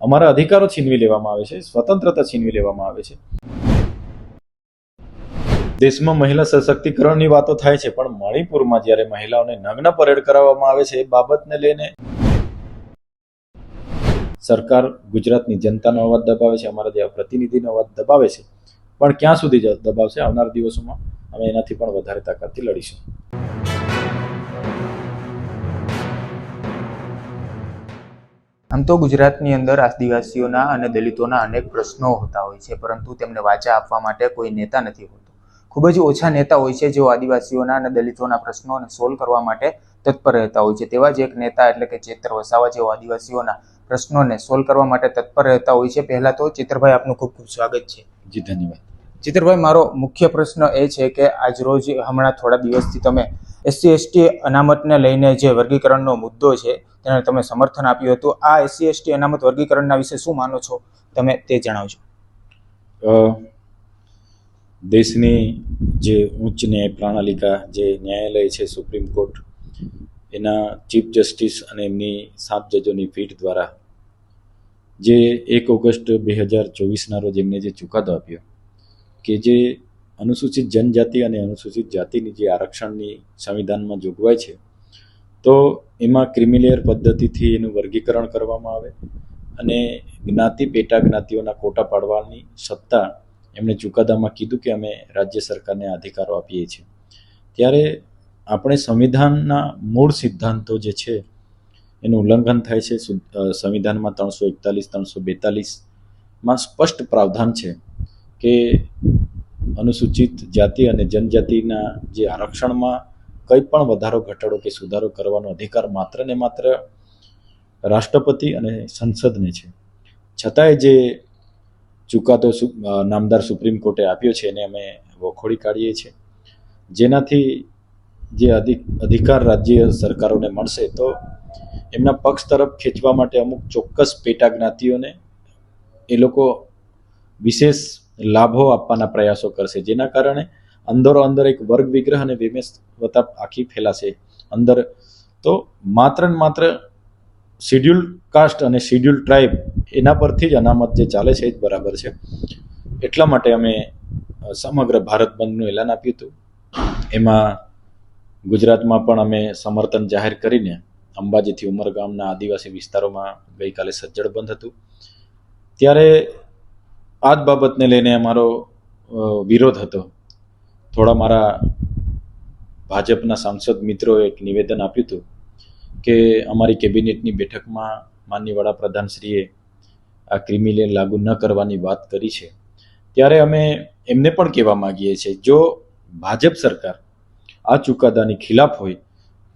અમારા અધિકારો છીનવી લેવામાં આવે છે, સ્વતંત્રતા છીનવી લેવામાં આવે છે. દેશમાં મહિલા સશક્તિકરણની વાતો થાય છે, પણ મણિપુરમાં જ્યારે મહિલાઓને નગ્ન પરેડ કરાવવામાં આવે છે એ બાબતને લઈને સરકાર ગુજરાતની જનતાનો અવાજ દબાવે છે, અમારા જેવા પ્રતિનિધિનો અવાજ દબાવે છે. પણ ક્યાં સુધી દબાવશે? આવનાર દિવસોમાં અમે એનાથી પણ વધારે તાકાતથી લડીશું. આમ તો ગુજરાતની અંદર આદિવાસીઓના અને દલિતોના અનેક પ્રશ્નો હોતા હોય છે, પરંતુ તેમને વાચા આપવા માટે કોઈ નેતા નથી હોતો. ખૂબ જ ઓછા નેતા હોય છે જેઓ આદિવાસીઓના અને દલિતોના પ્રશ્નોને સોલ્વ કરવા માટે તત્પર રહેતા હોય છે. તેવા જ એક નેતા એટલે કે ચેતર વસાવા જેઓ આદિવાસીઓના પ્રશ્નોને સોલ્વ કરવા માટે તત્પર રહેતા હોય છે. પહેલા તો ચેતરભાઈ આપનું ખૂબ ખૂબ સ્વાગત છે. જી, ધન્યવાદ. ચિત્રભાઈ મારો મુખ્ય પ્રશ્ન એ છે કે આજ રોજ હમણાં થોડા દિવસથી તમે એસસી, એસટી, અનામતને લઈને જે વર્ગીકરણનો મુદ્દો છે, તેને તમે સમર્થન આપ્યું હતું. આ એસસી, એસટી, અનામત વર્ગીકરણના વિશે શું માનો છો? તમે તે જણાવજો. દેશની જે ઉચ્ચ ન્યાય પ્રણાલિકા, જે ન્યાયાલય છે સુપ્રીમ કોર્ટ, એના ચીફ જસ્ટિસ અને એમની સાત જજોની પીઠ દ્વારા જે એક ઓગસ્ટ બે હજાર ચોવીસના રોજ એમને જે ચુકાદો આપ્યો કે જે અનુસૂચિત જનજાતિ અને અનુસૂચિત જાતિની જે આરક્ષણની સંવિધાનમાં જોગવાઈ છે, તો એમાં ક્રિમિલેયર પદ્ધતિથી એનું વર્ગીકરણ કરવામાં આવે અને જ્ઞાતિ પેટા જ્ઞાતિઓના કોટા પાડવાની સત્તા એમણે ચુકાદામાં કીધું કે અમે રાજ્ય સરકારને અધિકારો આપીએ છીએ. ત્યારે આપણે સંવિધાનના મૂળ સિદ્ધાંતો જે છે, એનું ઉલ્લંઘન થાય છે સંવિધાનમાં ત્રણસો એકતાલીસ, ત્રણસો બેતાલીસમાં સ્પષ્ટ પ્રાવધાન છે કે અનુસૂચિત જાતિ અને જનજાતિના જે આરક્ષણમાં કંઈ પણ વધારો, ઘટાડો કે સુધારો કરવાનો અધિકાર માત્ર ને માત્ર રાષ્ટ્રપતિ અને સંસદને છે. છતાંય જે ચુકાદો નામદાર સુપ્રીમ કોર્ટે આપ્યો છે એને અમે વખોડી કાઢીએ છીએ. જેનાથી જે અધિક, અધિકાર રાજ્ય સરકારોને મળશે તો એમના પક્ષ તરફ ખેંચવા માટે અમુક ચોક્કસ પેટા જ્ઞાતિઓને એ લોકો વિશેષ લાભો આપવાના પ્રયાસો કરશે. જેના કારણે અંદરો અંદર એક વર્ગ વિગ્રહ અને વિમેશવતા આખી ફેલાશે. અંદર તો માત્ર ને માત્ર શિડ્યુલ કાસ્ટ અને શિડ્યુલ ટ્રાઇબ એના પરથી જ અનામત જે ચાલે છે એ જ બરાબર છે. એટલા માટે અમે સમગ્ર ભારત બંધનું એલાન આપ્યું હતું. એમાં ગુજરાતમાં પણ અમે સમર્થન જાહેર કરીને અંબાજીથી ઉમરગામના આદિવાસી વિસ્તારોમાં ગઈકાલે સજ્જડ બંધ હતું. ત્યારે આ જ બાબતને લઈને અમારો વિરોધ હતો. થોડા મારા ભાજપના સાંસદ મિત્રોએ એક નિવેદન આપ્યું હતું કે અમારી કેબિનેટની બેઠકમાં માનની વડાપ્રધાનશ્રીએ આ ક્રિમિલેર લાગુ ન કરવાની વાત કરી છે. ત્યારે અમે એમને પણ કહેવા માગીએ છીએ, જો ભાજપ સરકાર આ ચુકાદાની ખિલાફ હોય,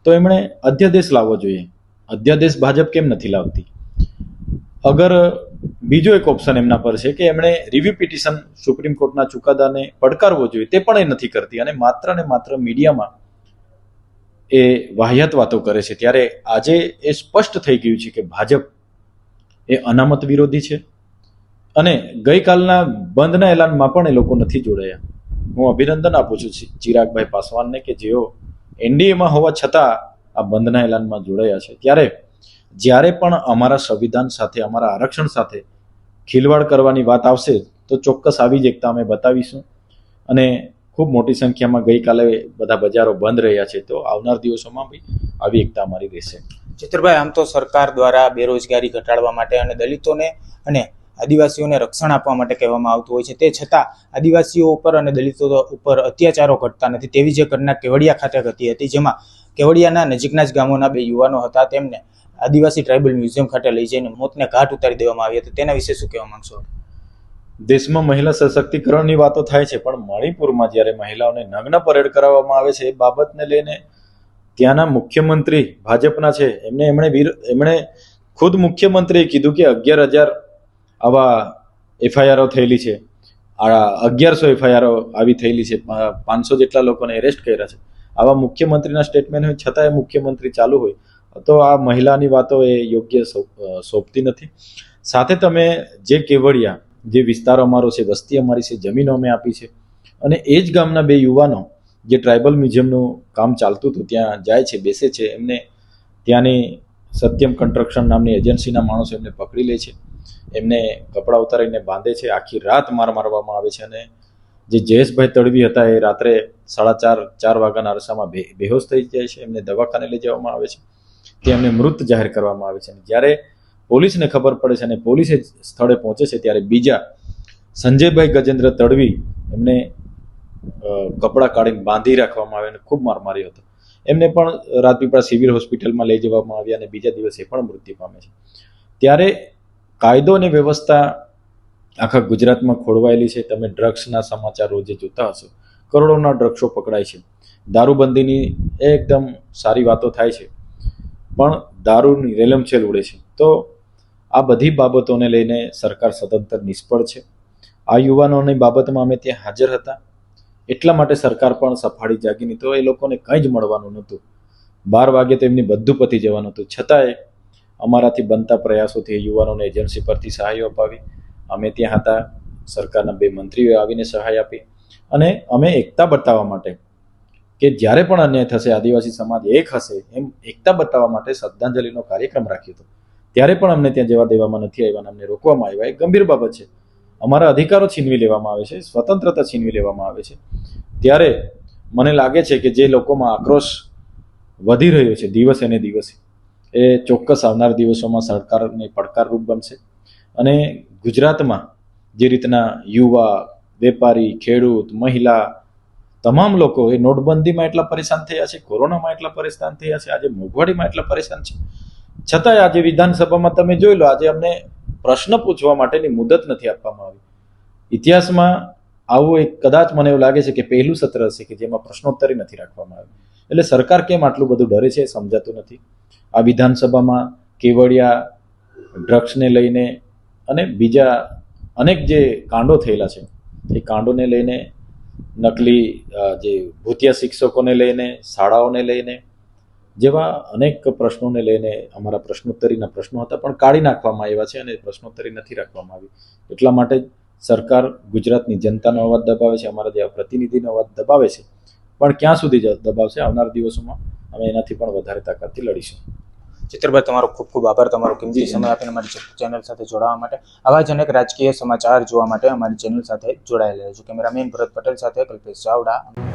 તો એમણે અધ્યાદેશ લાવવો જોઈએ. અધ્યાદેશ ભાજપ કેમ નથી લાવતી? અગર બીજો એક ઓપ્શન એમના પર છે કે એમણે રિવ્યુ પિટિશન સુપ્રીમ કોર્ટના ચુકાદાને પડકારવો જોઈએ તે પણ એ નથી કરતી અને માત્ર ને માત્ર મીડિયામાં એ વાહિયાત વાતો કરે છે. ત્યારે આજે એ સ્પષ્ટ થઈ ગયું છે કે ભાજપ એ અનામત વિરોધી છે અને ગઈકાલના બંધના એલાનમાં પણ એ લોકો નથી જોડાયા. હું અભિનંદન આપું છું ચિરાગભાઈ પાસવાનને કે જેઓ એનડીએમાં હોવા છતાં આ બંધના એલાનમાં જોડાયા છે. ત્યારે જ્યારે પણ અમારા સંવિધાન સાથે, અમારા આરક્ષણ સાથે ખિલવાડ કરવાની વાત આવશે તો ચોક્કસ આવી જ એકતા અમે બતાવીશું. અને ખૂબ મોટી સંખ્યામાં ગઈકાલે બધા બજારો બંધ રહ્યા છે. તો આવનાર દિવસોમાં બી આવી એકતા અમારી રહેશે. ચિત્રભાઈ, આમ તો સરકાર દ્વારા બેરોજગારી ઘટાડવા માટે અને દલિતોને અને આદિવાસીઓને રક્ષણ આપવા માટે કહેવામાં આવતું હોય છે. તે છતાં આદિવાસીઓ ઉપર અને દલિતો ઉપર અત્યાચારો ઘટતા નથી. તેવી જે ઘટના કેવડિયા ખાતે ઘટી હતી, જેમાં કેવડિયાના નજીકના જ ગામોના બે યુવાનો હતા. તેમને આદિવાસી ટ્રાઇબલ મ્યુઝિયમ ખાતે લઈ જઈને મોતને ઘાટ ઉતારી દેવામાં આવી હતી. તેના વિશે શું કહેવા માંગશો દેશમાં મહિલા સશક્તિકરણની વાતો થાય છે, પણ મણિપુરમાં જ્યારે મહિલાઓને નગ્ન પરેડ કરાવવામાં આવે છે એ બાબતને લઈને ત્યાંના મુખ્યમંત્રી ભાજપના છે. એમને એમણે વિર- એમણે ખુદ મુખ્યમંત્રીએ કીધું કે અગિયાર હજાર આવા એફઆઈઆરઓ થયેલી છે. આ અગિયારસો એફઆઈઆરઓ આવી થયેલી છે. પાંચસો જેટલા લોકોને એરેસ્ટ કર્યા છે. આવા મુખ્યમંત્રીના સ્ટેટમેન્ટ હોય છતાં એ મુખ્યમંત્રી ચાલુ હોય. તો આ મહિલાની વાતો એ યોગ્ય સોંપતી નથી. સાથે તમે જે કેવડિયા, જે વિસ્તાર અમારો છે, વસ્તી અમારી છે, જમીનો અમે આપી છે, અને એ જ ગામના બે યુવાનો જે ટ્રાઇબલ મ્યુઝિયમનું કામ ચાલતું હતું, ત્યાં જાય છે, બેસે છે, એમને ત્યાંની સત્યમ કન્સ્ટ્રક્શન નામની એજન્સીના માણસો એમને પકડી લે છે, એમને કપડાં ઉતારીને બાંધે છે, આખી રાત માર મારવામાં આવે છે, અને જે જયેશભાઈ તડવી હતા એ રાત્રે સાડા ચાર ચાર વાગ્યાના અરસામાં બેહોશ થઈ જાય છે, એમને દવાખાને લઈ જવામાં આવે છે. તે એમને મૃત જાહેર કરવામાં આવે છે. જ્યારે પોલીસને ખબર પડે છે અને પોલીસે સ્થળે પહોંચે છે, ત્યારે બીજા સંજયભાઈ ગજેન્દ્ર તડવી એમને કપડાં કાઢીને બાંધી રાખવામાં આવે અને ખૂબ માર માર્યો હતો. એમને પણ રાજપીપળા સિવિલ હોસ્પિટલમાં લઈ જવામાં આવ્યા અને બીજા દિવસે પણ મૃત્યુ પામે છે. ત્યારે કાયદો અને વ્યવસ્થા આખા ગુજરાતમાં ખોળવાયેલી છે. તમે ડ્રગ્સના સમાચાર રોજે જોતા હશો. કરોડોના ડ્રગ્સો પકડાય છે. દારૂબંધીની એકદમ સારી વાતો થાય છે. પણ દારૂની રેલમછેલ ઉડે છે. તો આ બધી બાબતોને લઈને સરકાર સદંતર નિષ્ફળ છે. આ યુવાનોની બાબતમાં અમે ત્યાં હાજર હતા. એટલા માટે સરકાર પણ સફાળી જાગી નહીં. તો એ લોકોને કંઈ જ મળવાનું નહોતું. બાર વાગે તો એમની બધું પતી જવાનું હતું. છતાંય અમારાથી બનતા પ્રયાસોથી યુવાનોને એજન્સી પરથી સહાયો અપાવી. અમે ત્યાં હતા. સરકારના બે મંત્રીઓએ આવીને સહાય આપી. અને અમે એકતા બતાવવા માટે કે જ્યારે પણ અન્યાય થશે, આદિવાસી સમાજ એક હશે, એમ એકતા બતાવવા માટે શ્રદ્ધાંજલિનો કાર્યક્રમ રાખ્યો હતો. ત્યારે પણ અમને ત્યાં જવા દેવામાં નથી આવ્યા અમને રોકવામાં આવ્યા. એ ગંભીર બાબત છે. અમારા અધિકારો છીનવી લેવામાં આવે છે, સ્વતંત્રતા છીનવી લેવામાં આવે છે. ત્યારે મને લાગે છે કે જે લોકોમાં આક્રોશ વધી રહ્યો છે દિવસે ને દિવસે, એ ચોક્કસ આવનાર દિવસોમાં સરકારને પડકારરૂપ બનશે. અને ગુજરાતમાં જે રીતના યુવા, વેપારી, ખેડૂત, મહિલા તમામ લોકો એ નોટબંધીમાં એટલા પરેશાન થયા છે, કોરોનામાં એટલા પરેશાન થયા છે, આજે મોંઘવારીમાં એટલા પરેશાન છે. છતાંય આજે વિધાનસભામાં તમે જોઈ લો, આજે અમને પ્રશ્ન પૂછવા માટેની મુદત નથી આપવામાં આવી. ઇતિહાસમાં આવું એક કદાચ મને એવું લાગે છે કે પહેલું સત્ર હશે કે જેમાં પ્રશ્નોત્તરી નથી રાખવામાં આવી. એટલે સરકાર કેમ આટલું બધું ડરે છે સમજાતું નથી. આ વિધાનસભામાં કેવડિયા ડ્રગ્સને લઈને અને બીજા અનેક જે કાંડો થયેલા છે, એ કાંડોને લઈને નકલી જે ભૂતિયા શિક્ષકોને લઈને, શાળાઓને લઈને, જેવા અનેક પ્રશ્નોને લઈને અમારા પ્રશ્નોત્તરીના પ્રશ્નો હતા, પણ કાઢી નાખવામાં આવ્યા છે અને પ્રશ્નોત્તરી નથી રાખવામાં આવી. એટલા માટે જ સરકાર ગુજરાતની જનતાનો અવાજ દબાવે છે, અમારા જેવા પ્રતિનિધિનો અવાજ દબાવે છે. પણ ક્યાં સુધી દબાવશે? આવનાર દિવસોમાં અમે એનાથી પણ વધારે તાકાતથી લડીશું. ચિત્રભાઈ તમારો ખૂબ ખૂબ આભાર. તમારો કિંમતી સમય આપીને અમારી ચેનલ સાથે જોડાવા માટે. આવા જ અનેક રાજકીય સમાચાર જોવા માટે અમારી ચેનલ સાથે જોડાયેલા રહેજો. કેમેરામેન ભરત પટેલ સાથે કલ્પેશ ચાવડા.